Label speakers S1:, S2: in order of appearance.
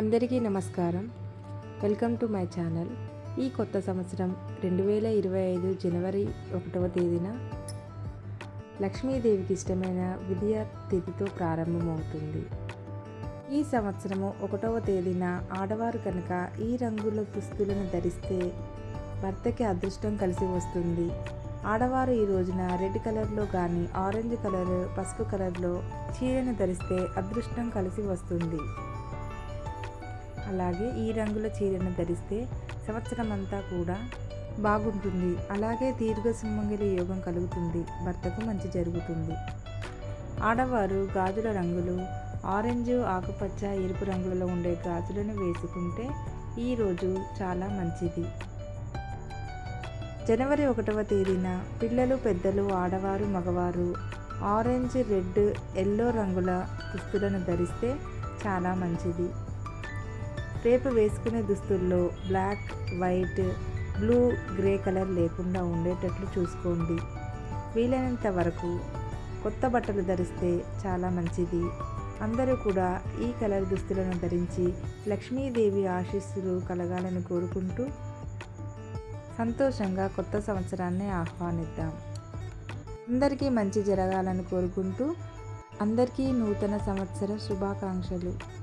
S1: అందరికీ నమస్కారం. Welcome to my channel. ఈ కొత్త సంవత్సరం రెండు వేల ఇరవై ఐదు జనవరి ఒకటవ తేదీన లక్ష్మీదేవికి ఇష్టమైన విద్యా తిథితో ప్రారంభమవుతుంది. ఈ సంవత్సరము ఒకటవ తేదీన ఆడవారు కనుక ఈ రంగుల దుస్తులను ధరిస్తే భర్తకి అదృష్టం కలిసి వస్తుంది. ఆడవారు ఈ రోజున రెడ్ కలర్లో కానీ ఆరెంజ్ కలర్ పసుపు కలర్లో చీరను ధరిస్తే అదృష్టం కలిసి వస్తుంది. అలాగే ఈ రంగుల చీరను ధరిస్తే సంవత్సరం అంతా కూడా బాగుంటుంది. అలాగే దీర్ఘ సుమంగళి యోగం కలుగుతుంది. భర్తకు మంచి జరుగుతుంది. ఆడవారు గాజుల రంగులు ఆరెంజ్ ఆకుపచ్చ ఎరుపు రంగులలో ఉండే గాజులను వేసుకుంటే ఈరోజు చాలా మంచిది. జనవరి ఒకటవ తేదీన పిల్లలు పెద్దలు ఆడవారు మగవారు ఆరెంజ్ రెడ్ ఎల్లో రంగుల దుస్తులను ధరిస్తే చాలా మంచిది. రేపు వేసుకునే దుస్తుల్లో black white blue grey colour లేకుండా ఉండేటట్లు చూసుకోండి. వీలైనంత వరకు కొత్త బట్టలు ధరిస్తే చాలా మంచిది. అందరూ కూడా ఈ కలర్ దుస్తులను ధరించి లక్ష్మీదేవి ఆశీస్సులు కలగాలని కోరుకుంటూ సంతోషంగా కొత్త సంవత్సరాన్ని ఆహ్వానిద్దాం. అందరికీ మంచి జరగాలని కోరుకుంటూ అందరికీ నూతన సంవత్సర శుభాకాంక్షలు.